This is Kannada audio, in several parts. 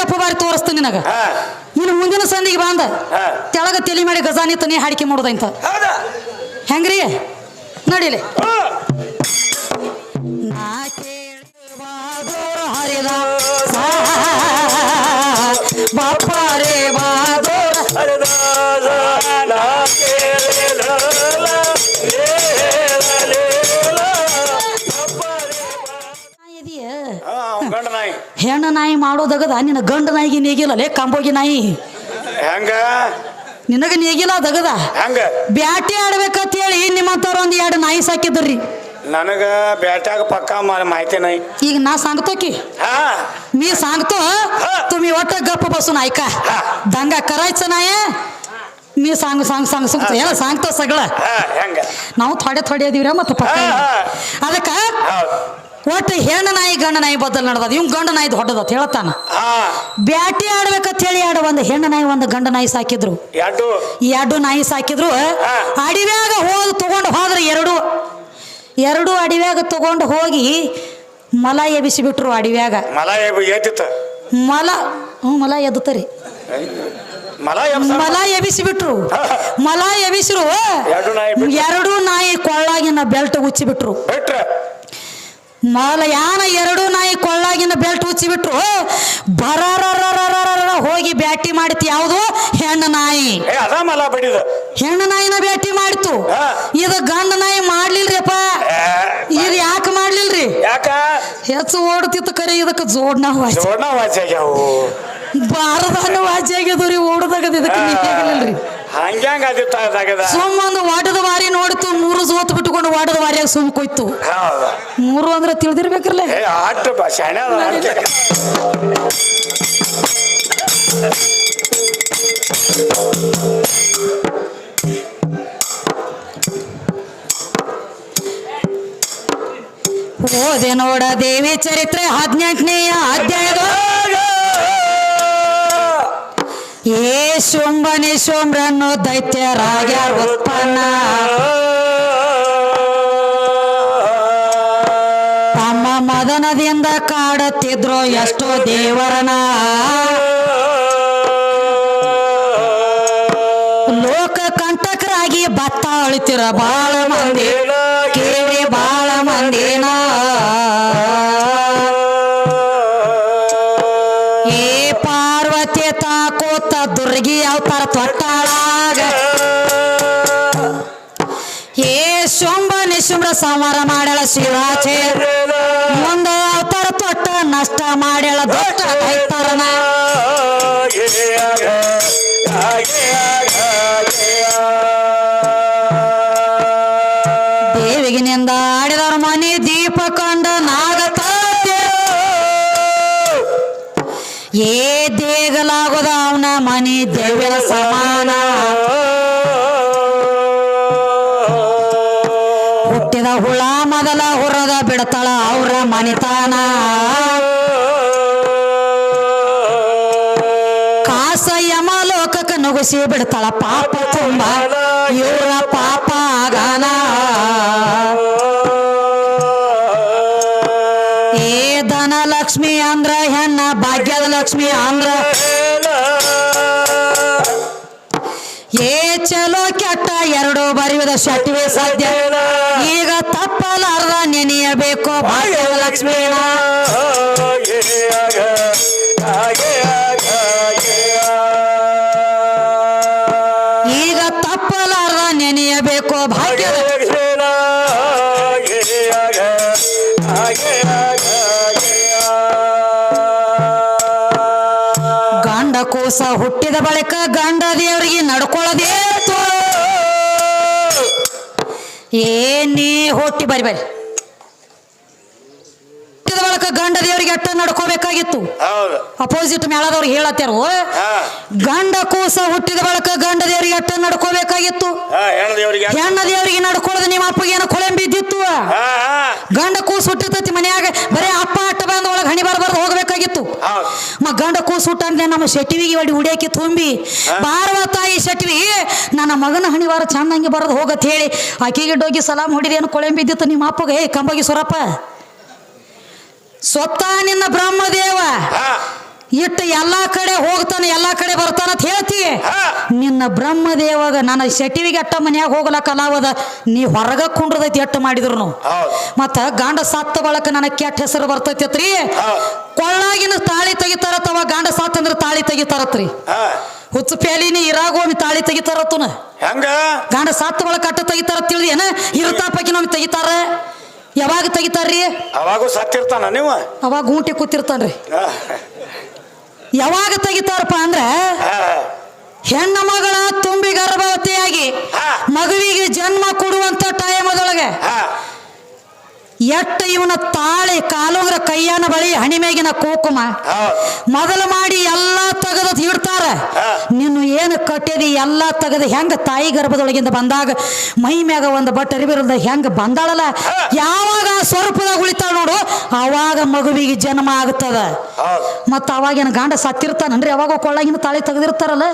ಡಪ್ಪ ಬಾರಿ ತೋರಿಸ್ತೀನಿ ನಿನಗ. ಇನ್ನು ಮುಂದಿನ ಸಂದಿಗೆ ಬಂದ. ತೆಳಗ ತೆಲಿ ಮಾಡಿ ಗಜಾನಿ ತನಿ ಹಾಡಿಕೆ ಮಾಡೋದಂತ ಹೆಂಗ್ರಿ? ನಡೀಲಿ. ಬಾಪಾರೇ ನಾ ಕೇಳಿವಾದೋರ ಹರಿದ. ಬಾಪಾರೆ ಬಾದೋರ ಹೆಣ್ಣು ನಾಯಿ ಮಾಡೋದಗದ ನಿನ್ನ ಗಂಡ ನಾಯಿಗೆ ನೇಗಿಲ್ಲ ಲೇ ಕಂಬೋಗಿ ನಾಯಿ ಹೆಂಗ ನಿನಗ ನೇಗಿಲ್ಲ ದಗದ ಹೆಂಗ ಬ್ಯಾಟಿ ಆಡ್ಬೇಕಂತ ಹೇಳಿ ನಿಮ್ಮಂತವ್ರ ಒಂದ್ ಎರಡು ನಾಯಿ ಸಾಕಿದ್ರಿ ನನಗ ಬ್ಯಾಟ್ಯಾಗ ಪಕ್ಕ ಮಾ- ಮಾಹಿತಿ ನಾಯಿ ಈಗ ನಾ सांगतो की हा मी सांगतो तुम्ही वाट गप्प बसून ऐका दंगा करायचं नाही मी सांग सांग सांग सांगतो याला सांगतो सगळं हा ಹೆಂಗ ನಾವು ಥೋಡೆ ಥೋಡೆ ಅದೀವ್ರ ಮತ್ತು ಪಕ್ಕ ಹಾ, ಹಾ. ಅದಕ್ಕ ಹೌದ್ ಒಟ್ಟು ಹೆಣ್ಣು ನಾಯಿ ಗಂಡ ನಾಯಿ ಬದಲು ನಡೆದ ಇವ್ ಗಂಡ ನಾಯಿ ದೊಡ್ಡದ ಹೇಳ್ತಾನ. ಬ್ಯಾಟಿ ಆಡ್ಬೇಕಂತ ಹೇಳಿ ಆಡ ಒಂದು ಹೆಣ್ಣು ನಾಯಿ ಒಂದು ಗಂಡ ನಾಯಿ ಸಾಕಿದ್ರು. ಎರಡು. ನಾಯಿ ಸಾಕಿದ್ರು. ಅಡಿವ್ಯಾಗ ಹೋಗಿ ತಗೊಂಡು ಹೋದ್ರೆ ಎರಡು. ಎರಡು ಅಡಿವ್ಯಾಗ ತಗೊಂಡು ಹೋಗಿ ಮಲ ಎಬಿಸಿಬಿಟ್ರು ಅಡಿವ್ಯಾಗ. ಮಲ ಮಲ ಹ್ಞೂ ಮಲ ಎದ್ದುತ್ತರಿ. ಮಲ ಎಬಿಸಿ ಮಲ ಎಬಿಸಿಬಿಟ್ರು ಮಲ ಎಬಿಸಿರು ಎರಡು ನಾಯಿ ಎರಡು ನಾಯಿ ಕೊಳ್ಳಾಗಿನ ಬೆಲ್ಟ್ ಉಚ್ಚಿಬಿಟ್ರು. ಬಿಟ್ರ. ಮಲ ಯಾನ ಎರಡು ನಾಯಿ ಕೊಳ್ಳಾಗಿನ ಬೆಲ್ಟ್ ಉಚ್ಚಿಬಿಟ್ರು. ಬರ ಹೋಗಿ ಬ್ಯಾಟಿ ಮಾಡಿತ್ತು ಯಾವುದು? ಹೆಣ್ಣು ನಾಯಿ. ಹೆಣ್ಣು ನಾಯಿನ ಬ್ಯಾಟಿ ಮಾಡಿತು ಇದು ಗಂಡ ನಾಯಿ ಮಾಡ್ಲಿಲ್ರಿಪ್ಪ? ಇದು ಯಾಕೆ ಮಾಡ್ಲಿಲ್ರಿ? ಹೆಚ್ಚು ಓಡ್ತಿತ್ತು ಕರೆ ಇದಕ್ಕೆ ಜೋಡ್ನ ವಾಚ್ ವಾಜಿ ಆಗ್ಯಾವ. ರೀ ಓಡದಾಗ ಇದಕ್ಕೆ ಹಂಗ್ಯಾಂಗ ಅದಿತ್ತಾಗದ ಸುಮ್ಮ ಒಂದು ವಾಟದ ವಾರಿ ನೋಡಿತು ಮೂರು ಸೋತ್ ಬಿಟ್ಟುಕೊಂಡು ವಾಟದ ವಾರಿಯಾಗ ಸುಮ್ ಕೊಯ್ತು. ಹೌದ. ಮೂರು ಅಂದ್ರೆ ತಿಳಿದಿರ್ಬೇಕ್ರಲ್ಲ ಏ ಆಟ ಶಾಣೆ ಅದ ಆಟ. ಓದೆ ನೋಡ ದೇವಿ ಚರಿತ್ರೆ ಹದಿನೆಂಟನೆಯ ಅಧ್ಯಾಯದ ಏ ಶುಂಭನಿ ದೈತ್ಯ ದೈತ್ಯರಾಗ್ಯಾರ ಉತ್ಪನ್ನ. ತಮ್ಮ ಮದನದಿಂದ ಕಾಡುತ್ತಿದ್ರು ಎಷ್ಟೋ ದೇವರನ. ಲೋಕ ಕಂಟಕರಾಗಿ ಭತ್ತ ಅಳಿತಿರ ಬಾಳ ಮಂದಿ. ಸಂಹಾರ ಮಾಡ್ಯಾಳ ಶಿವಾಚೆ. ಮುಂದೆ ಅವತಾರ ತೊಟ್ಟ ನಷ್ಟ ಮಾಡ್ಯಾಳ ದೊಡ್ಡ ದೈತರನ ದೇವಿಗಿನಿಂದ ಆಡಿದರ ಮನೆ ದೀಪ ಕಂಡ ನಾಗತಾತೆ ಏ ದೇಗಲಾಗೋದ ಅವನ ಮನೆ ದೇವರ ಸಮಾನ. ಅವ್ರ ಮನಿತಾನ ಕಾಸ ಯಮ ಲೋಕಕ್ಕೆ ನುಗ್ಗಿಸಿ ಬಿಡ್ತಾಳ ಪಾಪ ತುಂಬ ಇವರ ಪಾಪ ಆಗನ ಏ ಧನ ಲಕ್ಷ್ಮಿ ಅಂದ್ರ ಹೆಣ್ಣ ಭಾಗ್ಯದ ಲಕ್ಷ್ಮಿ ಅಂದ್ರ ಏ ಚಲೋ ಕೆಟ್ಟ ಎರಡು ಬರೆಯುವುದ ಶಟ್ವೆ ಸಾಧ್ಯ ಈಗ ತಪ್ಪಲಾರ್ದ ನೆನೆಯಬೇಕು ಭಾಗ್ಯದ ಲಕ್ಷ್ಮಿನ. ಈಗ ತಪ್ಪಲಾರ್ದ ನೆನೆಯಬೇಕು ಭಾಗ್ಯದ ಹುಟ್ಟಿ ಬರಿ ಬರಿ ಬಳಿಕ ಗಂಡ ದೇವರಿಗೆ ಅಟ್ಟ ನಡ್ಕೋಬೇಕಾಗಿತ್ತು. ಅಪೋಸಿಟ್ ಮೇಳದವ್ರು ಹೇಳತ್ತಾರ ಗಂಡ ಕೂಸ ಹುಟ್ಟಿದ ಬಳಕ ಗಂಡ ದೇವರಿಗೆ ಅಟ್ಟ ನಡ್ಕೋಬೇಕಾಗಿತ್ತು. ಹೆಣ್ಣು ದೇವರಿಗೆ ನಡ್ಕೊಳ್ಳೋದು ನಿಮ್ಮ ಅಪ್ಪಗೆ ಏನೋ ಕೊಳೆ ಹಾ ಗಂಡ ಕೂಸು ಹುಟ್ಟಿರ್ತೈತಿ ಮನ್ಯಾಗ ಬರೇ ಅಪ್ಪ ಅಟ್ಟ ಬಂದ ಒಳಗೆ ಹಣಿ ಬರಬಾರ್ದು ಹೋಗ್ಬೇಕಾಗಿತ್ತು. ಹೌದು ಮ ಗಂಡ ಕೂಸು ಹುಟ್ಟಂದ್ರೆ ನಮ್ಮ ಶೆಟ್ಟಿವಿಗೆ ಒಡಿ ಉಡಿಯಕ್ಕೆ ತುಂಬಿ ಬಾರವ ತಾಯಿ ಶೆಟ್ಟಿವಿ ನನ್ನ ಮಗನ ಹಣಿವಾರ ಚಂದಂಗೆ ಬರೋದು ಹೋಗತ್ ಹೇಳಿ. ಆಕೆಗೆ ಡೋಗಿ ಸಲಾಮ್ ಹೊಡಿದೇನು ಕೊಳೆ ಬಿದ್ದಿತ್ತು ನಿಮ್ಮ ಅಪ್ಪಗೆ. ಏ ಕಂಬಗಿ ಸುರಪ್ಪ. ಸ್ವತ್ತ ನಿನ್ನ ಬ್ರಹ್ಮದೇವ. ಇಟ್ಟು ಎಲ್ಲಾ ಕಡೆ ಹೋಗ್ತಾನೆ ಎಲ್ಲಾ ಕಡೆ ಬರ್ತಾನ ಅಂತ ಹೇಳ್ತಿ. ನಿನ್ನ ಬ್ರಹ್ಮದೇವಾಗ ನನ್ನ ಶೆಟಿವಿಗೆ ಅಟ್ಟ ಮನ್ಯಾಗ ಕಲಾವದ ನೀ ಹೊರಗ ಕುಂಡ್ರದೈತಿ ಎಟ್ಟು ಮಾಡಿದ್ರು ಮತ್ತ ಗಂಡ ಸತ್ತ ಬಳಕ ನನಗೆ ಕೆಟ್ಟ ಹೆಸರು ಬರ್ತೈತಿ ಕೊಳ್ಳಾಗಿನ ತಾಳಿ ತೆಗಿತಾರತ್ತವ ಗಂಡ ಸಾತ್ ಅಂದ್ರೆ ತಾಳಿ ತೆಗಿತಾರತ್ರಿ. ಹುಚ್ಚು ಪ್ಯಾಲಿನಿ ಇರಾಗೋಮಿ ತಾಳಿ ತೆಗಿತಾರತ್ತನ. ಹೆಂಗ? ಗಂಡ ಸಾತ್ ಬಳಕ ಅಟ್ಟ ತೆಗಿತಾರ ತಿಳಿದಿ ಏನ? ಇರ್ತಾಪಕಿ ಒಮ್ಮೆ ತೆಗಿತಾರ? ಯಾವಾಗ ತೆಗಿತಾರ್ರಿ? ಅವಾಗೂ ಸತ್ತಿರ್ತಾನ ನೀವು? ಅವಾಗ ಗೂಂಟಿ ಕೂತಿರ್ತಾನ್ರಿ. ಯಾವಾಗ ತೆಗಿತಾರಪ್ಪ ಅಂದ್ರ? ಹೆಣ್ಣು ಮಗಳ ತುಂಬಿ ಗರ್ಭವತಿಯಾಗಿ. ಮಗುವಿಗೆ ಜನ್ಮ ಕೊಡುವಂತ ಟೈಮದೊಳಗೆ ಎಟ್ಟ ಇವನ ತಾಳಿ ಕಾಲುಂಗ್ರ ಕೈಯನ ಬಳಿ ಹಣಿಮೆಗಿನ ಕೋಕುಮ. ಮೊದಲು ಮಾಡಿ ಎಲ್ಲಾ ತೆಗೆದ ಇಡ್ತಾರ. ನೀನು ಏನು ಕಟ್ಟಿದಿ ಎಲ್ಲ ತೆಗೆದು ಹೆಂಗ ತಾಯಿ ಗರ್ಭದೊಳಗಿಂದ ಬಂದಾಗ ಮೈ ಮ್ಯಾಗ ಒಂದು ಬಟ್ ಅರಿವಿರದ ಹೆಂಗ ಬಂದಾಳಲ್ಲ? ಯಾವಾಗ ಸ್ವರೂಪದಾಗ ಉಳಿತಾಳ ನೋಡು? ಅವಾಗ ಮಗುವಿಗೆ ಜನ್ಮ ಆಗ್ತದ. ಮತ್ತ ಅವಾಗೇನು ಗಂಡ ಸತ್ತಿರ್ತಾನನ್ರಿ ಅವಾಗ ಕೊಳ್ಳಾಗಿನ ತಾಳಿ ತೆಗೆದಿರ್ತಾರಲ್ಲ?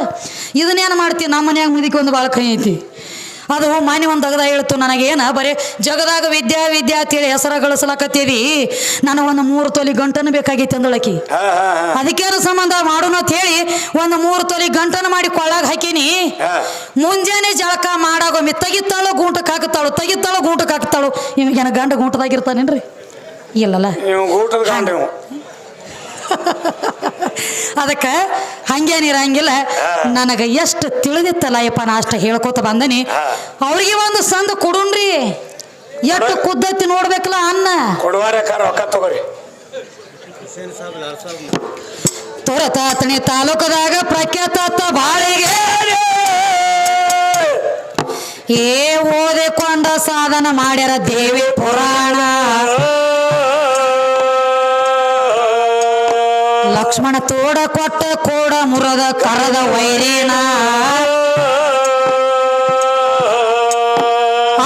ಇದನ್ನೇನು ಮಾಡ್ತೀವಿ ನಮ್ಮ ಮನ್ಯಾಗ ಮುದಿಕೆ ಒಂದು ಭಾಳ ಕೈ ಐತಿ. ಅದು ಮಾನ್ಯ ಒಂದು ಅಗದ ಹೇಳ್ತು ನನಗೇನ? ಬರೀ ಜಗದಾಗ ವಿದ್ಯಾ ವಿದ್ಯಾ ಅಂತೇಳಿ ಹೆಸರ ಗಳಿಸ್ಲಕತ್ತೀವಿ. ನನಗೆ ಒಂದು ಮೂರು ತೊಲಿ ಗಂಟನ್ನು ಬೇಕಾಗಿತ್ತು ಅಂದಳಕಿ. ಅದಕ್ಕೇನು ಸಂಬಂಧ? ಮಾಡೋಣ ಅಂತ ಹೇಳಿ ಒಂದು ಮೂರು ತೊಲಿ ಗಂಟನ ಮಾಡಿ ಕೊಳ್ಳಾಗ ಹಾಕಿನಿ. ಮುಂಜಾನೆ ಜಳಕ ಮಾಡಾಗೊಮ್ಮೆ ತೆಗಿತಾಳು ಗೂಂಟಕ್ಕೆ ಹಾಕುತ್ತಾಳು ತೆಗಿತಾಳು ಗೂಂಟಕ್ಕೆ ಹಾಕ್ತಾಳು ಇವಾಗೇನ ಗಂಡ ಗೂಂಟದಾಗಿರ್ತಾನೇನ್ರಿ? ಇಲ್ಲಲ್ಲ. ನೀವು ಅದಕ್ಕೆ ಹಂಗೇನಿರಂಗಿಲ್ಲ ನನಗೆ ಎಷ್ಟು ತಿಳಿದಿತ್ತಲ್ಲ ಯಪ್ಪ ನಾ ಅಷ್ಟು ಹೇಳ್ಕೊತ ಬಂದನಿ. ಅವ್ರಿಗೆ ಒಂದು ಸಂದ ಕೊಡುನ್ರಿ. ಎಷ್ಟು ಕುದ್ದತ್ತಿ ನೋಡ್ಬೇಕಲ್ಲ ಅನ್ನ. ರೊಕ್ಕ ತಗೋರಿ? ತೋರತಾತಣಿ ತಾಲೂಕದಾಗ ಪ್ರಖ್ಯಾತ ಬಾಳಿಗೆ ಏ ಓದಿಕೊಂಡ ಸಾಧನ ಮಾಡ್ಯಾರ ದೇವಿ ಪುರಾಣ. ಲಕ್ಷ್ಮಣ ತೋಡ ಕೊಟ್ಟ ಕೋಡ ಮುರದ ಕರದ ವೈರೇಣ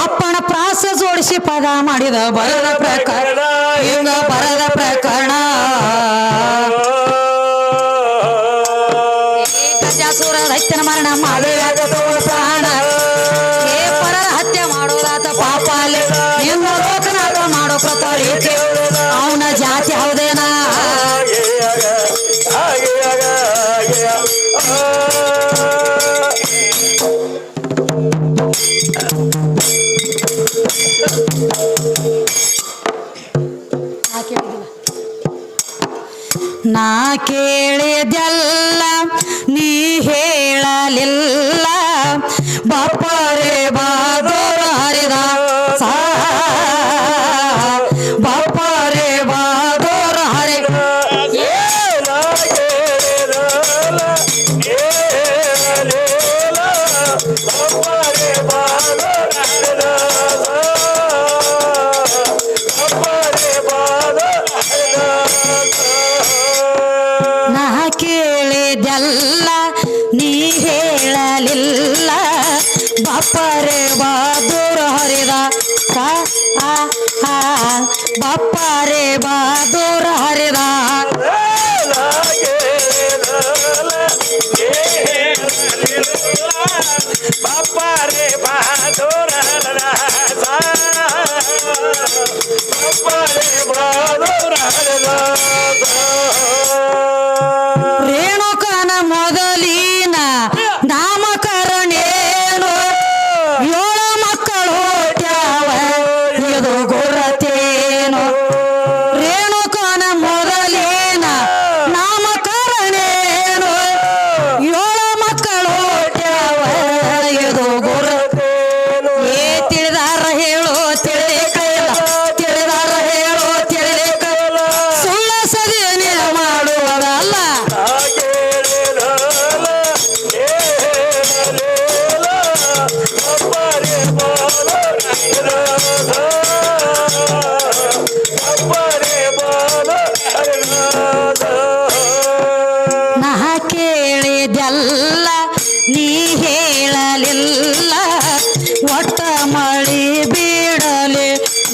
ಅಪ್ಪನ ಪ್ರಾಸ ಜೋಡಿಸಿ ಪದ ಮಾಡಿದ ಬರದ ಪ್ರಕರಣ ಹಿಂಗ ಬರದ ಪ್ರಕರಣ. ಗಜಾಸುರ ದೈತ್ಯನ ಮರಣ ಮಾಡಿದ ನಾ ಕೇಳಿದೆಲ್ಲ ನೀ ಹೇಳಲಿಲ್ಲ. ಬಾಪರೆ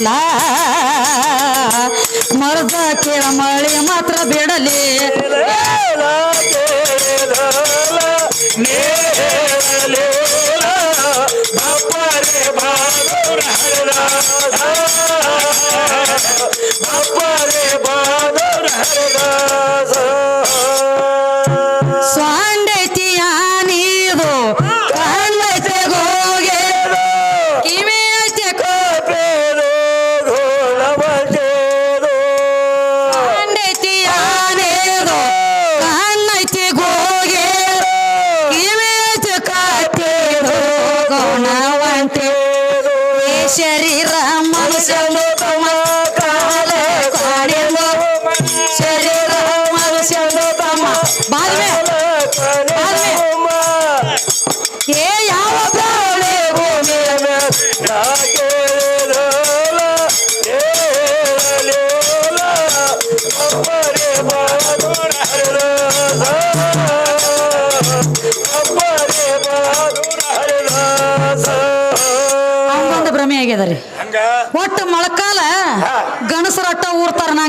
来。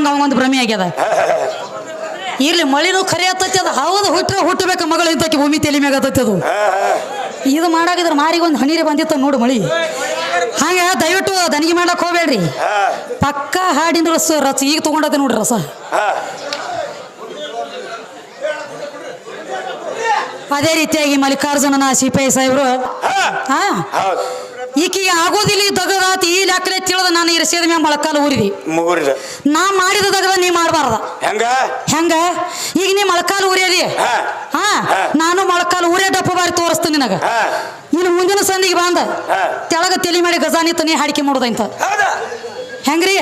ಅವಂಗೊಂದು ಭ್ರಮೆ ಆಗ್ಯದ. ಇರ್ಲಿ ಮಳಿನೂ ಖರೆ ಆತೈತಿ ಅದು ಹೌದು ಹುಟ್ಟರೆ ಹುಟ್ಟಬೇಕು ಮಗಳು ಇಂತಕ್ಕೆ ಭೂಮಿ ತಲೆ ಮ್ಯಾಗ ಆತೈತಿ ಅದು. ಇದು ಮಾಡಾಗಿದ್ರೆ ಮಾರಿಗೆ ಒಂದು ಹನಿರಿ ಬಂದಿತ್ತ ನೋಡು ಮಳಿ. ಹಾಗೆ ದಯವಿಟ್ಟು ದನಿಗೆ ಮಾಡಕ್ ಹೋಗ್ಬೇಡ್ರಿ. ಪಕ್ಕ ಹಾಡಿನ ರಸ ರಸ ಈಗ ತೊಗೊಂಡದ ನೋಡ್ರಿ ರಸ. ಅದೇ ರೀತಿಯಾಗಿ ಮಲ್ಲಿಕಾರ್ಜುನನ ಸಿಪಾಯಿ ಸಾಹೇಬ್ರು. ಹಾ. ಈಕಿಗೆ ಆಗೋದಿಲ್ಲ ಈ ದಗದಾತ ಈ ಲೆಕ್ಕಲೆ ತಿಳಿದ ನಾನು ಇರಿಸಿದ ಮ್ಯಾಗ ಮೊಳಕಾಲು ಊರಿದಿ. ಮುಗುರಿದ ನಾ ಮಾಡಿದ ದಗದ ನೀ ಮಾಡಬಾರ್ದ. ಹೆಂಗ? ಹೆಂಗ? ಈಗ ನೀ ಮೊಳಕಾಲು ಊರಿಯದಿ? ಹಾ. ಹಾ. ಹಾ. ನಾನು ಮೊಳಕಾಲು ಊರೇ ಡಪ್ಪ ಬಾರಿ ತೋರಿಸ್ತೀನಿ ನಿನಗ. ಹಾ. ಇನ್ನು ಮುಂದಿನ ಸಂದಿಗೆ ಬಂದ. ಹಾ. ತೆಳಗ ತಲೆ ಮಾಡಿ ಗಜಾನಿ ತನಿ ಹಾಡಿಕೆ ಮಾಡೋದಂತ. ಹೌದಾ? ಹೆಂಗ್ರಿ?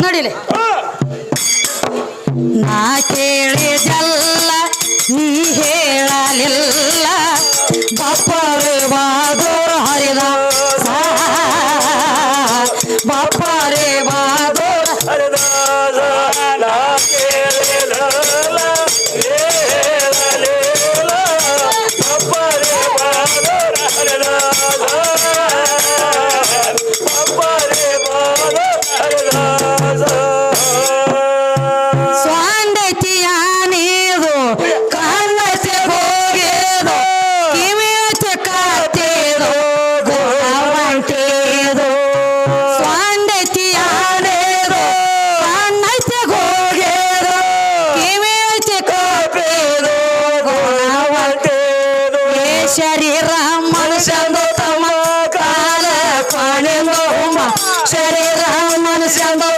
ನೋಡಿಲಿ. ನಾ ಕೇಳಿದಲ್ಲ ನೀ ಹೇಳಲಿಲ್ಲ. ಬಾಪರೆ ಬಾದೋರ ಹರಿದ Sound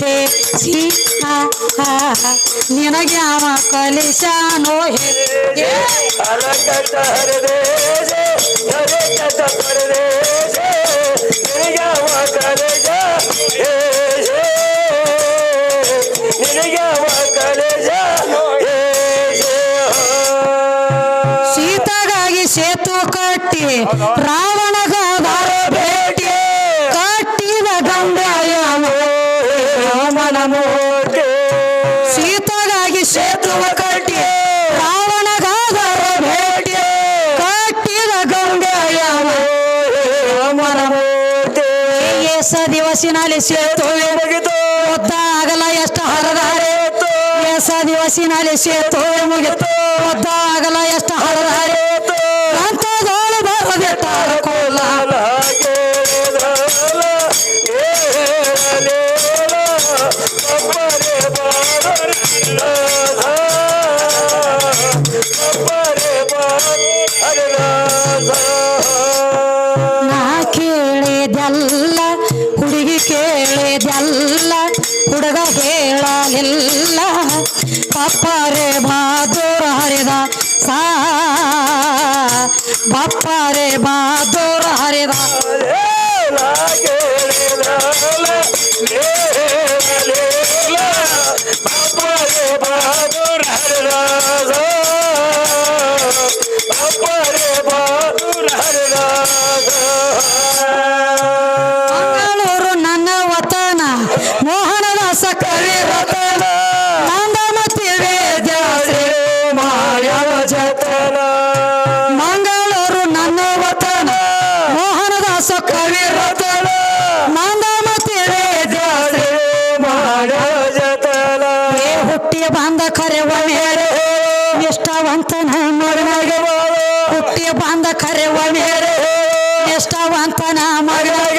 ಹೇ. ನಿನಗ್ಯಾವ ಕಲಿಶಾನು ಹೇ ಏ, ಸೀತೆಗಾಗಿ ಸೇತು ಕಟ್ಟಿ ರಾವಣಗಾದರ ಸೀತೆಗಾಗಿ ಸೇತುವ ಕಟ್ಟಿ ರಾವಣಗಾದರ ಭೇಟಿ ಕಟ್ಟಿದ ಗಂಗಾಯಮ ಎಸ ದಿವಸಿನಲ್ಲಿ ಸೇತುವೆ ಮುಗಿತು. ಒದ್ದ ಆಗಲ ಎಷ್ಟು ಹರದಾರೆ ಎಸ ದಿವಸಿನಲ್ಲಿ ಸೇತುವೆ ಮುಗಿತು. ಒದ್ದ ಆಗಲ ಎಷ್ಟು ಹರದಾರೆ ಬಪ್ಪರೆ ಬಹಾದೂರ ಹರಿದ ಮಂಗಳೂರು ಬಾಂಧ ಕರೆ ಒಳ್ಳೆಯರು ಎಷ್ಟವಂತನ ಮಗನಾಗಿ. ಹುಟ್ಟಿ ಬಾಂಧ ಕರೆ ಒಳ್ಳೆಯರು ಎಷ್ಟವಂತನ ಮಗನಾಗಿ.